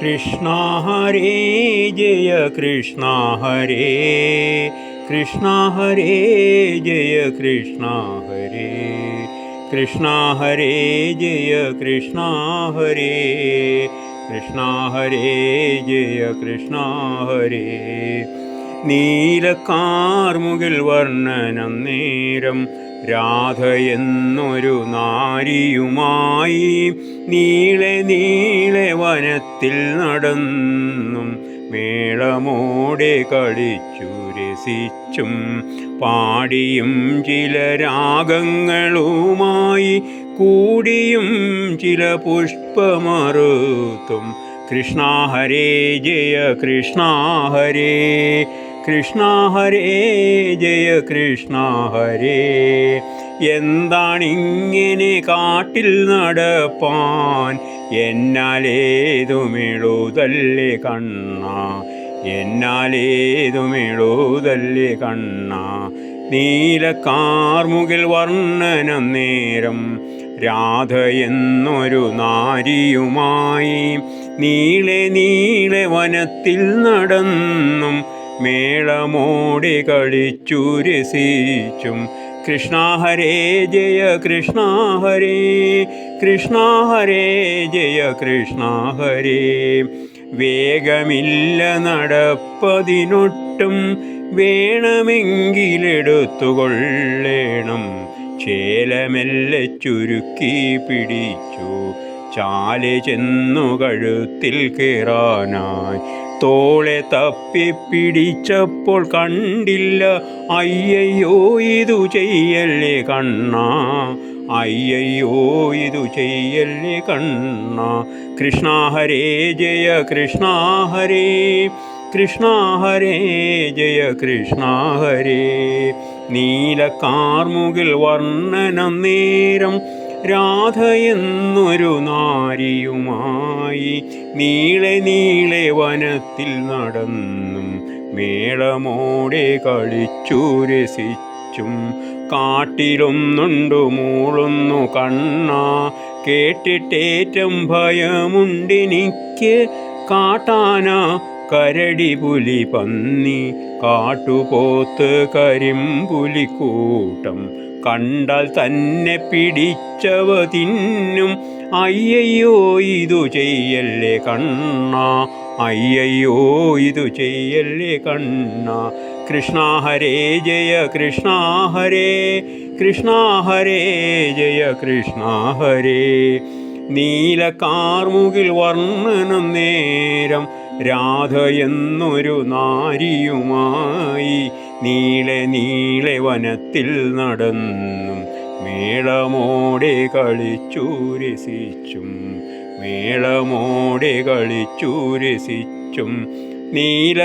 कृष्णा हरे जय कृष्णा हरे। कृष्णा हरे जय कृष्णा हरे। कृष्णा हरे जय कृष्णा हरे। कृष्णा हरे जय कृष्णा हरे। नीलकार्मुगिल् वर्णनं निरं രാധ എന്നൊരു നാരിയുമായി നീളെ നീളെ വനത്തിൽ നടന്നും. മേളമോടെ കളിച്ചു രസിച്ചും പാടിയും ചില രാഗങ്ങളുമായി കൂടിയും ചില പുഷ്പമറുത്തും. കൃഷ്ണ ഹരേ ജയ കൃഷ്ണ ഹരേ. കൃഷ്ണ ഹരേ ജയ കൃഷ്ണ ഹരേ. എന്താണിങ്ങനെ കാട്ടിൽ നടപ്പാൻ? എന്നാലേതുമിഴുതല്ലേ കണ്ണ? എന്നാലേതുമിഴുതല്ലേ കണ്ണ? നീലക്കാർമുകിൽ വർണനം നേരം രാധ എന്നൊരു നാരിയുമായി. നീളെ നീളെ വനത്തിൽ നടന്നും മേളമോടെ കളിച്ചു രസിച്ചും കൃഷ്ണ ഹരേ ജയ കൃഷ്ണ ഹരേ കൃഷ്ണ ഹരേ ജയ കൃഷ്ണ ഹരേ. വേഗമില്ല നടപ്പതിനൊട്ടും വേണമെങ്കിലെടുത്തുകൊള്ളേണം. ചേലമെല്ലെ ചുരുക്കി പിടിച്ചു. ചാലെ ചെന്നു കഴുത്തിൽ കയറാനായി തോളെ തപ്പിപ്പിടിച്ചപ്പോൾ കണ്ടില്ല. അയ്യയ്യോ ഇതു ചെയ്യല്ലേ കണ്ണ? അയ്യയ്യോ ഇതു ചെയ്യല്ലേ കണ്ണ? കൃഷ്ണ ഹരേ ജയ കൃഷ്ണ ഹരേ. കൃഷ്ണ ഹരേ ജയ കൃഷ്ണ ഹരേ. നീലക്കാർമുകിൽ വർണനം നേരം രാധ എന്നൊരു നാരിയുമായി നീളെ നീളെ വനത്തിൽ നടന്നും മേളമോടെ കളിച്ചു രസിച്ചും കാട്ടിലൊന്നുണ്ടു മൂളുന്നു കണ്ണ. കേട്ടിട്ടേറ്റം ഭയമുണ്ടിനിക്ക് കാട്ടാന കരടി പുലി പന്നി. കാട്ടുപോത്ത് കരിമ്പുലിക്കൂട്ടം കണ്ടാൽ തന്നെ പിടിച്ചവ തിന്നും. അയ്യയ്യോ ഇതു ചെയ്യല്ലേ കണ്ണ? അയ്യയ്യോ ഇതു ചെയ്യല്ലേ കണ്ണ? കൃഷ്ണ ഹരേ ജയ കൃഷ്ണ ഹരേ. കൃഷ്ണ ഹരേ ജയ കൃഷ്ണ ഹരേ. നീലക്കാർമുകിൽ വർണനം നേരം രാധ എന്നൊരു നാരിയുമായി നീളെ നീളെ വനത്തിൽ നടന്നും. മേളമോടെ കളിച്ചു രസിച്ചും. മേളമോടെ കളിച്ചു രസിച്ചും.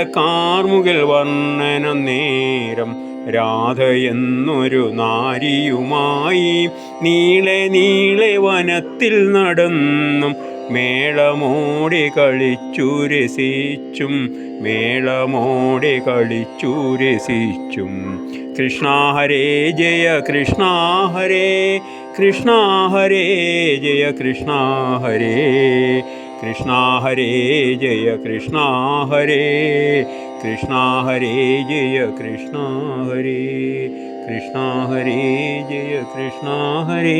കാർമുകൾ വർണന നേരം. രാധ എന്നൊരു നാരിയുമായി നീളെ നീളെ വനത്തിൽ നടന്നും. മേളമോടെ കളിച്ചു രസിച്ചും മേളമോടെ കളിച്ചു രസിച്ചും കൃഷ്ണ ഹരേ ജയ കൃഷ്ണ ഹരേ കൃഷ്ണ ഹരേ ജയ കൃഷ്ണ ഹരേ കൃഷ്ണ ഹരേ ജയ കൃഷ്ണ ഹരേ കൃഷ്ണ ഹരേ ജയ കൃഷ്ണ ഹരേ കൃഷ്ണ ഹരേ ജയ കൃഷ്ണ ഹരേ